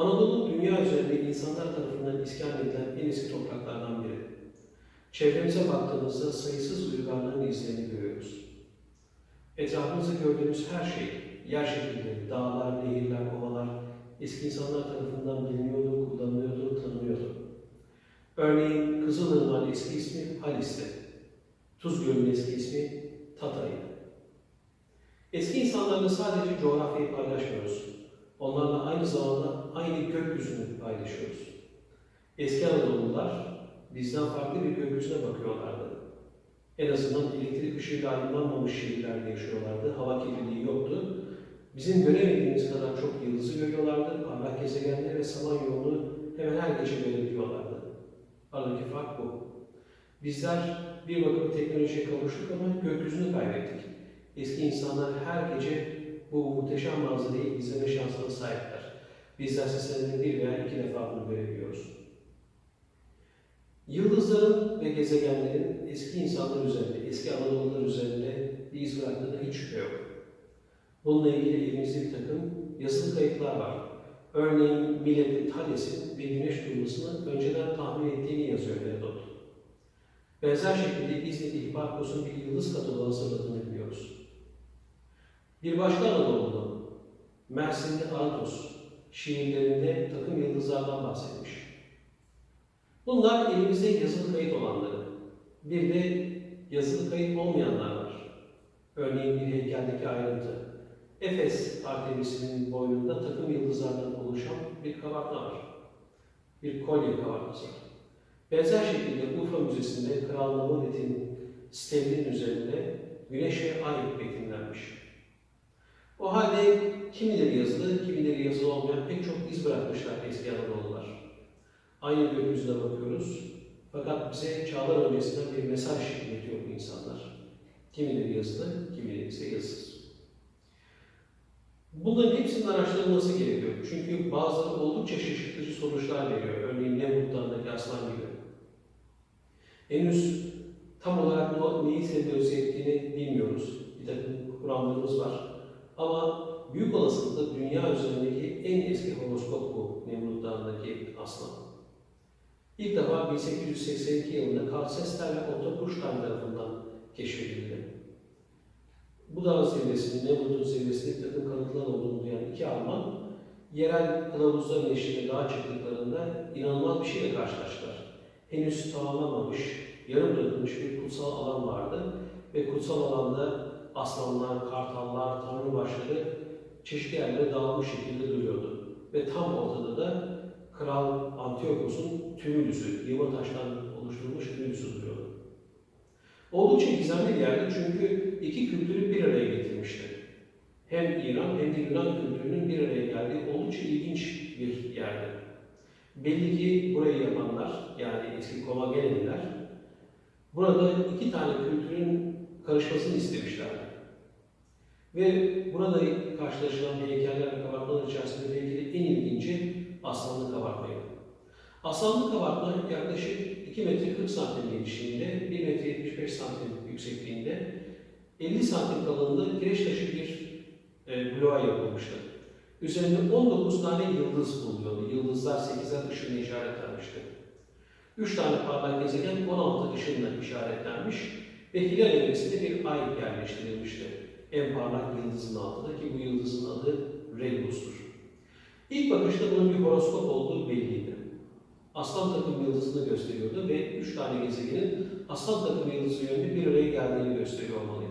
Anadolu dünya üzerinde insanlar tarafından iskan edilen en eski topraklardan biri. Çevremize baktığımızda sayısız uygarlığın izlerini görüyoruz. Etrafımızda gördüğümüz her şey, yer şekilleri, dağlar, nehirler, ovalar eski insanlar tarafından biliniyordu, kullanılıyordu, tanınıyordu. Örneğin Kızılırmak'ın eski ismi Halis'ti. Tuz Gölü'nün eski ismi Tata'ydı. Eski insanlarla sadece coğrafyayı paylaşmıyoruz. Onlarla aynı zamanda aynı gökyüzünü paylaşıyoruz. Eski Anadolulular bizden farklı bir gökyüzüne bakıyorlardı. En azından elektrik ışığıyla aydınlanmamış şehirlerde yaşıyorlardı. Hava kirliliği yoktu. Bizim göremediğimiz kadar çok yıldızı görüyorlardı. Parlak gezegenleri ve samanyolunu hemen her gece görebiliyorlardı. Aradaki fark bu. Bizler bir bakıma teknolojiye kavuştuk ama gökyüzünü kaybettik. Eski insanlar her gece bu muhteşem manzarayı izleme şansına sahipler. Bizler senede bir veya iki defa bunu görebiliyoruz. Yıldızların ve gezegenlerin eski insanlar üzerinde, eski Anadolular üzerinde bir iz bıraktığına hiç şüphe yok. Bununla ilgili elimizde bir takım yazılı kayıtlar var. Örneğin Milet'in Thales'in bir güneş durmasını önceden tahmin ettiğini yazıyor Herodot. Benzer şekilde İzmir'de Hipparkos'un bir yıldız kataloğu hazırladığını biliyoruz. Bir başka Anadolu'da Mersin'de Aratos şiirlerinde takım yıldızlardan bahsetmiş. Bunlar elimizde yazılı kayıt olanları. Bir de yazılı kayıt olmayanlar var. Örneğin bir heykeldeki ayrıntı. Efes Artemis'in boynunda takım yıldızlardan oluşan bir kabartma var. Bir kolye kabartması var. Benzer şekilde Urfa Müzesi'nde Kral Nabonid'in steminin üzerinde güneş ve ay betimlenmiş. O halde kimileri yazılı, kimileri yazılı olmayan pek çok iz bırakmışlar eski Anadolular. Aynı gökyüzüne bakıyoruz. Fakat bize çağlar öncesinden bir mesaj iletiyor bu insanlar. Kimileri yazılı, kimileri ise yazısız. Bunların hepsinin araştırılması gerekiyor. Çünkü bazıları oldukça şaşırtıcı sonuçlar veriyor. Örneğin Nemrut Dağı'ndaki aslan gibi. Henüz tam olarak ne- neyi sembolize ettiğini bilmiyoruz. Bir takım kuramlarımız var. Ama büyük olasılıkla dünya üzerindeki en eski horoskop bu Nemrut Dağı'ndaki aslan. İlk defa 1882 yılında Carl Sester ve Otto Kuştan tarafından keşfedildi. Bu dağ zirvesinin, Nemrut'un zirvesinde bir takım kanıtlar olduğunu duyan iki Alman, yerel kılavuzların eşliğinde dağa çıktıklarında inanılmaz bir şeyle karşılaştılar. Henüz tamamlanmamış, yarım bırakılmış bir kutsal alan vardı ve kutsal alanda aslanlar, kartallar, tanrı başları çeşitli yerlere dağılmış şekilde duruyordu. Ve tam ortada da Kral Antiochos'un tümülüsü, yığma taştan oluşturulmuş tümülüsü duruyordu. Oldukça gizemli bir yerdi çünkü iki kültürü bir araya getirmişti. Hem İran hem de Yunan kültürünün bir araya geldiği oldukça ilginç bir yerdi. Belli ki burayı yapanlar, yani eski Komageneliler, burada iki tane kültürün karışmasını istemişlerdi. Ve burada karşılaşılan heykeller ve kabartmalar içerisinde belki de en ilginci aslanlı kabartmaydı. Aslanlı kabartma yaklaşık 2 metre 40 santim genişliğinde, 1 metre 75 santim yüksekliğinde, 50 santim kalınlığında kireç taşı bir e, bloğa yapılmıştı. Üzerinde 19 tane yıldız bulunuyordu. Yıldızlar 8'er ışığını işaretlenmişti. 3 tane parlak gezegen 16 ışınla işaretlenmiş ve hilal evresinde bir ay yerleştirilmişti. En parlak yıldızın altında ki bu yıldızın adı Regulus'tur. İlk bakışta bunun bir horoskop olduğu belliydi. Aslan takım yıldızını gösteriyordu ve üç tane gezegenin aslan takım yıldızı yönünde bir araya geldiğini gösteriyor olmalıydı.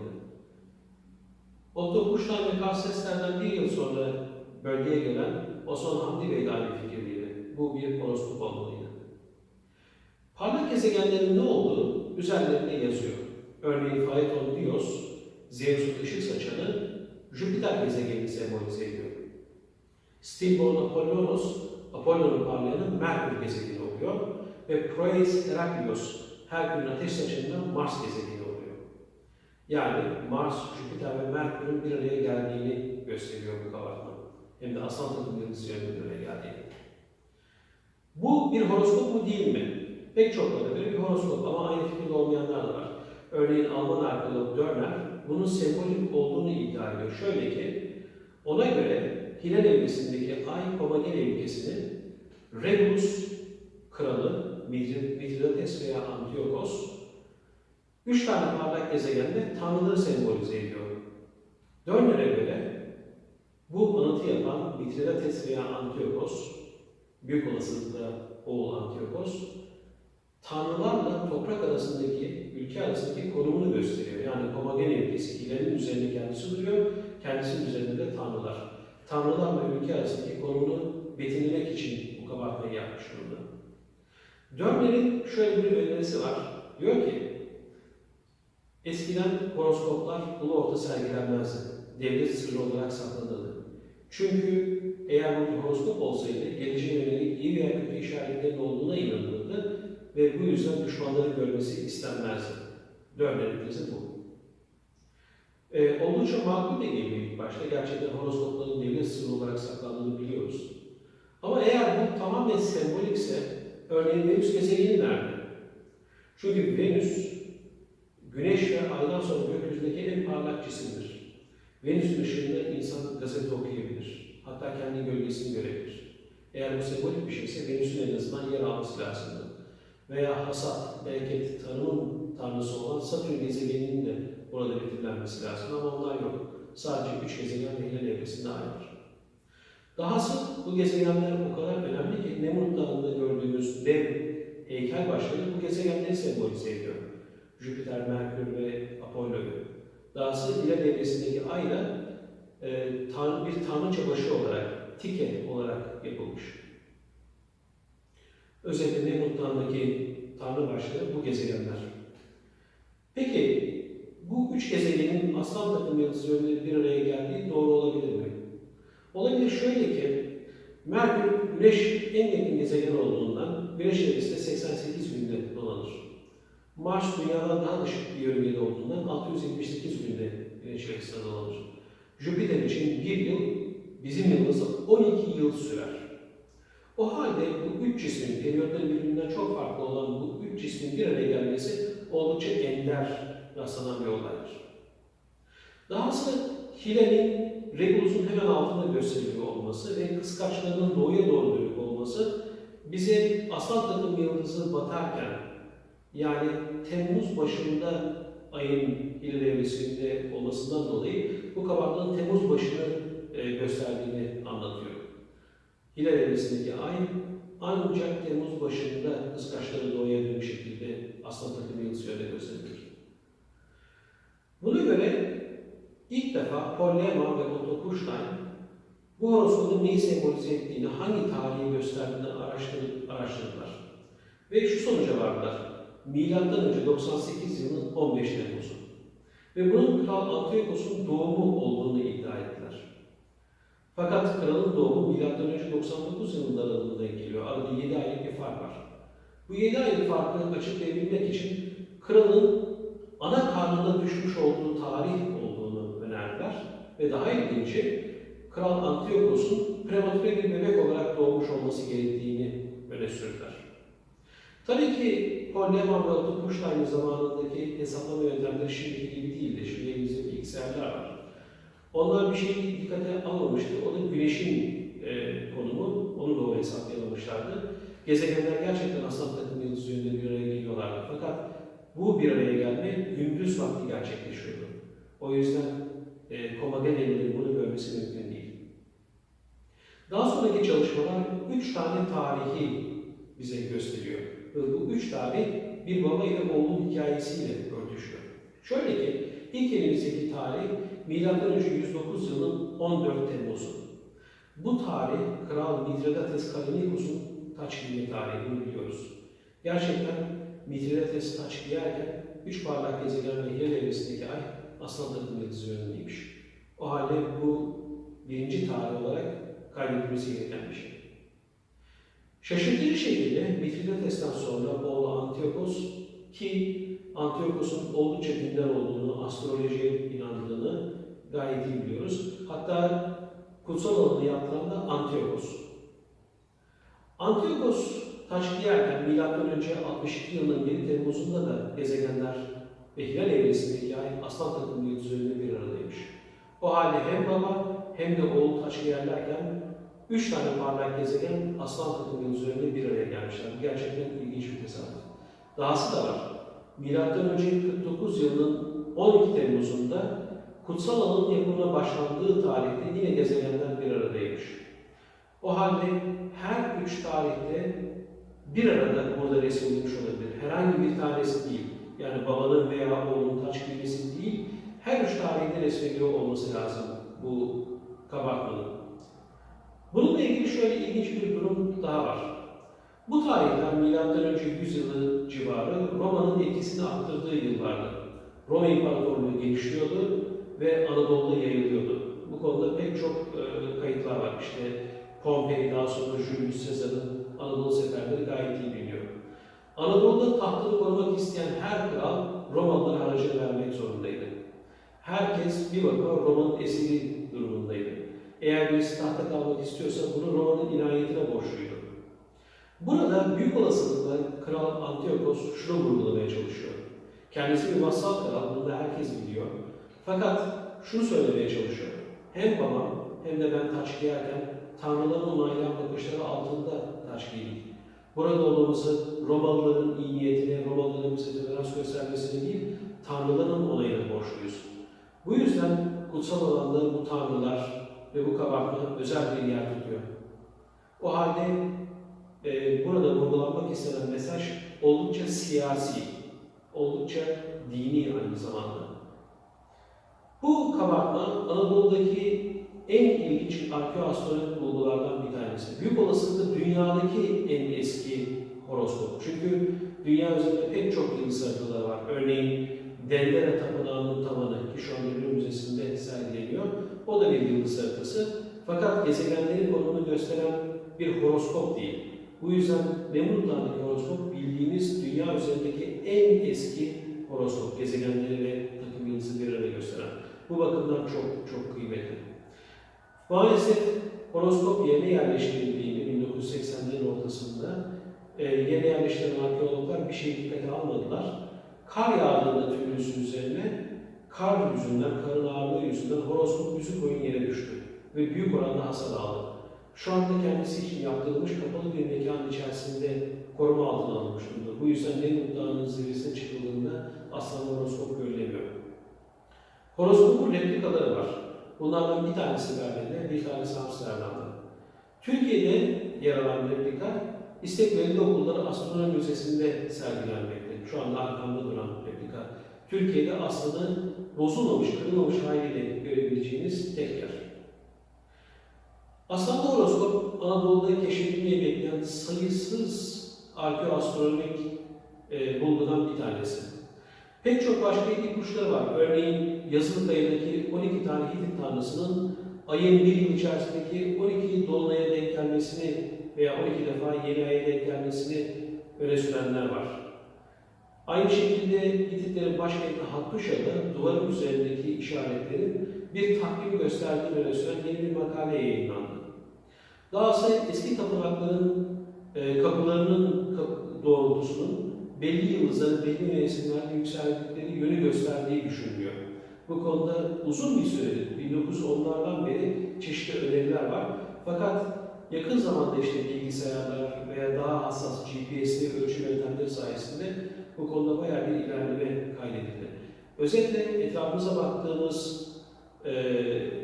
Otto Kuştan ve Carl Sesler'den bir yıl sonra bölgeye gelen Osman Hamdi Bey de aynı fikirdeydi. Bu bir horoskop olmalıydı. Parlak gezegenlerin ne olduğu üzerlerinde yazıyor. Örneğin Phaeton Dios, Zeus'un ışık saçanı Jüpiter gezegenini sembolize ediyor. Stilborn Apollonos, Apollon'un parlayanı Merkür gezegeni oluyor ve Proeus Heraklios, Herkül'ün ateş saçında Mars gezegeni oluyor. Yani Mars, Jüpiter ve Merkür'ün bir araya geldiğini gösteriyor bu kabartma. Hem de aslan takım yıldızlarının bir araya geldiğini. Bu bir horoskop mu değil mi? Pek çoklara göre bir horoskop ama aynı fikirde olmayanlar da var. Örneğin Alman arkeolog Dörner bunun sembolik olduğunu iddia ediyor. Şöyle ki, ona göre hilal evresindeki ay Komagene ülkesini Regulus kralı Mitridates veya Antiochos üç tane parlak gezegenle tanrıları sembolize ediyor. Dörner'e göre bu anıtı yapan Mitridates veya Antiochos, büyük olasılıkla oğul Antiochos, tanrılarla toprak arasındaki, ülke arasındaki konumunu gösteriyor. Yani Komagene ülkesi, hilalin üzerinde kendisi duruyor, kendisinin üzerinde de tanrılar. Tanrılarla ülke arasındaki konumunu betimlemek için bu kabartmayı yapmış durumda. Dörner'in şöyle bir önerisi var. Diyor ki, eskiden horoskoplar ulu orta sergilenmezdi. Devlet sırrı olarak saklanırdı. Çünkü eğer bu horoskop olsaydı geleceğe yönelik iyi veya kötü işaretlerin olduğuna inanılırdı ve bu yüzden düşmanların görmesi istenmezdi. Dörner'in tezi bu. Ee, oldukça makul geliyor ilk başta. Gerçekten horoskopların devlet sırrı olarak saklandığını biliyoruz. Ama eğer bu tamamen sembolikse, örneğin Venüs gezegeni nerede? Çünkü Venüs, Güneş ve Ay'dan sonra gökyüzündeki en parlak cisimdir. Venüs ışığında insan gazete okuyabilir. Hatta kendi gölgesini görebilir. Eğer bu sembolik bir şeyse Venüs'ün en azından yer alması lazımdı. Veya hasat, bereket, tarımın tanrısı olan Satürn gezegeninin de burada belirlenmesi lazım ama onlar yok. Sadece üç gezegen ve hilal evresinde ay var. Dahası bu gezegenler o kadar önemli ki Nemrut Dağı'nda gördüğümüz dev heykel başları bu gezegenleri sembolize ediyor. Jüpiter, Merkür ve Apollo'yu. Dahası hilal evresindeki ay da e, bir tanrıça başı olarak, tike olarak yapılmış. Özellikle Nemrut Dağı'ndaki tanrı başları bu gezegenler. Peki bu üç gezegenin aslan takım yönleri bir araya geldiği doğru olabilir mi? Olabilir şöyle ki, Merkür, Güneş en yakın gezegen olduğundan Güneş evresinde 88 günde dolanır. Mars Dünya'dan daha düşük bir yörüngede olduğundan 678 günde Güneş evresinde dolanır. Jüpiter için bir yıl, bizim yılımız 12 yıl sürer. O halde bu üç cismin, periyotları birbirinden çok farklı olan bu üç cismin bir araya gelmesi oldukça ender rastlanan bir olaydır. Dahası Hilal'in Regulus'un hemen altında gösteriliyor olması ve kıskaçlarının doğuya doğru dönük olması bize aslan takım yıldızı batarken yani Temmuz başında ayın Hilal evresinde olmasından dolayı bu kabartmanın Temmuz başını e, gösterdiğini anlatıyor. Hilal evresindeki ay ancak Temmuz başında kıskaçları doğuya dönük şekilde aslan takım yıldızı yönde gösterilir. Buna göre ilk defa Paul Lehmann ve Otto Kuhlstein bu horoskopun neyi sembolize ettiğini, hangi tarihi gösterdiğini araştır- araştırdılar. Ve şu sonuca vardılar. Milattan önce 98 yılının 15 Temmuz'u. Ve bunun Kral Antiochos'un doğumu olduğunu iddia ettiler. Fakat kralın doğumu önce 99 yılında aralığında geliyor. Arada 7 aylık bir fark var. Bu 7 aylık farkı açıklayabilmek için kralın ana karnında düşmüş olduğu tarih olduğunu önerdiler. Ve daha ilginci, Kral Antiochos'un prematüre bir bebek olarak doğmuş olması gerektiğini öne sürdüler. Tabii ki Lehmann ve Otto Kuhlstein zamanındaki hesaplama yöntemleri şimdiki gibi değildi. Şimdi elimizde bilgisayarlar var. Onlar bir şeyi dikkate almamıştı. O da güneşin e, konumu, onu doğru hesaplayamamışlardı. Gezegenler gerçekten aslan takım yıldızı yönünde bir araya geliyorlardı. Fakat bu bir araya gelme gündüz vakti gerçekleşiyordu. O yüzden e, Komagenelilerin bunu görmesi mümkün değil. Daha sonraki çalışmalar üç tane tarihi bize gösteriyor. Ve bu üç tarih bir baba ile oğlun hikayesiyle örtüşüyor. Şöyle ki ilk elimizdeki tarih Önce 109 yılının 14 Temmuz'u. Bu tarih Kral Mitridates Kallinikos'un taç giyme tarihini biliyoruz. Gerçekten Mitridates taç giyerken üç parlak gezegen ve hilal evresindeki ay aslan takım yıldızı yönündeymiş. O halde bu birinci tarih olarak kaydedilmesi gereken bir şey. Şaşırtıcı şekilde Mitridates'ten sonra oğlu Antiochos ki Antiochos'un oldukça dindar olduğunu, astrolojiye inandığını gayet iyi biliyoruz. Hatta kutsal alanı yaptıran da Antiochos. Antiochos taş giyerken önce 62 yılının 7 Temmuz'unda da gezegenler ve hilal evresindeki ay aslan takımı yıldızı önünde bir aradaymış. O halde hem baba hem de oğul taşı yerlerken üç tane parlak gezegen aslan takımının üzerinde bir araya gelmişler. Gerçekten ilginç bir tesadüf. Dahası da var. Milattan önce 49 yılının 12 Temmuz'unda kutsal alanın yapımına başlandığı tarihte yine gezegenler bir aradaymış. O halde her üç tarihte bir arada burada resmedilmiş olabilir. Herhangi bir tanesi değil. Yani babanın veya oğlunun taç giymesi değil, her üç tarihte resmediyor olması lazım bu kabartmanın. Bununla ilgili şöyle ilginç bir durum daha var. Bu tarihler milattan önce 100 yılı civarı Roma'nın etkisini arttırdığı yıllardı. Roma İmparatorluğu genişliyordu ve Anadolu'da yayılıyordu. Bu konuda pek çok e, kayıtlar var. İşte Pompei, daha sonra Julius Caesar'ın Anadolu seferleri gayet iyi biliniyor. Anadolu'da tahtını korumak isteyen her kral Romalılara haracını vermek zorundaydı. Herkes bir bakıma Roma'nın esiri durumundaydı. Eğer birisi tahta kalmak istiyorsa bunu Roma'nın inayetine borçluydu. Burada büyük olasılıkla Kral Antiochos şunu vurgulamaya çalışıyor. Kendisi bir vassal kral, bunu da herkes biliyor. Fakat şunu söylemeye çalışıyor. Hem babam hem de ben taç giyerken Tanrıların onaylayan bakışları altında taç giydik. Burada olmamızı Romalıların iyi niyetine, Romalıların bize tolerans göstermesine değil, Tanrıların onayına borçluyuz. Bu yüzden kutsal alanda bu tanrılar ve bu kabartma özel bir yer tutuyor. O halde e, burada vurgulanmak istenen mesaj oldukça siyasi, oldukça dini aynı zamanda. Bu kabartma Anadolu'daki en ilginç arkeoastronomik bulgulardan bir tanesi. Büyük olasılıkla dünyadaki en eski horoskop. Çünkü dünya üzerinde pek çok yıldız haritaları var. Örneğin Dendera Tapınağı'nın tavanı ki şu anda Louvre Müzesi'nde sergileniyor. O da bir yıldız haritası. Fakat gezegenlerin konumunu gösteren bir horoskop değil. Bu yüzden Nemrut Dağı'ndaki horoskop bildiğimiz dünya üzerindeki en eski horoskop. Gezegenleri ve takım yıldızı bir arada gösteren. Bu bakımdan çok çok kıymetli. Maalesef horoskop yerine yerleştirildiğinde 1980'lerin ortasında e, yerine yerleştiren arkeologlar bir şey dikkate almadılar. Kar yağdığında Tümülüs'ün üzerine kar yüzünden, karın ağırlığı yüzünden horoskop yüzü koyun yere düştü ve büyük oranda hasar aldı. Şu anda kendisi için yaptırılmış kapalı bir mekan içerisinde koruma altına alınmış durumda. Bu yüzden Nemrut Dağı'nın zirvesine çıkıldığında aslında horoskop görülemiyor. Horoskopun replikaları var. Bunlardan bir tanesi Berlin'de, bir tanesi Amsterdam'da. Türkiye'de yer alan replika, İstek Belediye Okulları Astronomi Müzesi'nde sergilenmekte. Şu anda arkamda duran replika. Türkiye'de aslında bozulmamış, kırılmamış haliyle görebileceğiniz tek yer. Aslında horoskop Anadolu'da keşfedilmeyi bekleyen sayısız arkeoastronomik e, bulgudan bir tanesi. Pek çok başka ipuçları var. Örneğin yazılı kayıdaki 12 tane Hitit tanrısının ayın bir yıl içerisindeki 12 dolunaya denk gelmesini veya 12 defa yeni aya denk gelmesini öne sürenler var. Aynı şekilde Hititlerin başkenti Hakkuşa'da duvarın üzerindeki işaretlerin bir takvim gösterdiğini öne süren yeni bir makale yayınlandı. Dahası eski tapınakların e, kapılarının kap- doğrultusunun belli yıldızların belli mevsimlerde yükseldikleri yönü gösterdiği düşünülüyor. Bu konuda uzun bir süredir, 1910'lardan beri çeşitli öneriler var. Fakat yakın zamanda işte bilgisayarlar veya daha hassas GPS'li ölçüm yöntemleri sayesinde bu konuda bayağı bir ilerleme kaydedildi. Özetle etrafımıza baktığımız e,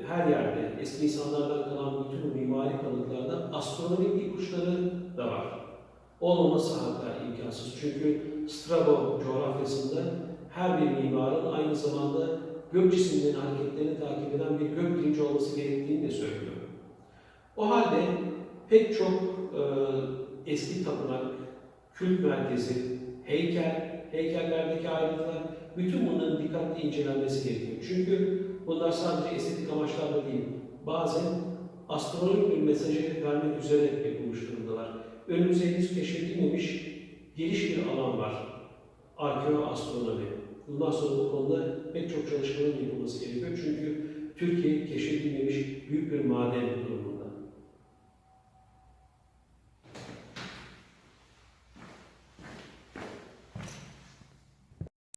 her yerde eski insanlardan kalan bütün mimari kalıntılarda astronomik ipuçları da var. Olmaması hatta imkansız. Çünkü Strabo coğrafyasında her bir mimarın aynı zamanda gök cisimlerinin hareketlerini takip eden bir gök bilinci olması gerektiğini de söylüyor. O halde pek çok e, eski tapınak, kült merkezi, heykel, heykellerdeki ayrıntılar, bütün bunların dikkatli incelenmesi gerekiyor. Çünkü bunlar sadece estetik amaçlarla değil, bazen astronomik bir mesajı vermek üzere yapılmış durumdalar. Önümüze henüz keşfedilmemiş geniş bir alan var. Arkeoastronomi. Bundan sonra bu konuda pek çok çalışmaların yapılması gerekiyor. Çünkü Türkiye keşfedilmemiş büyük bir maden durumu.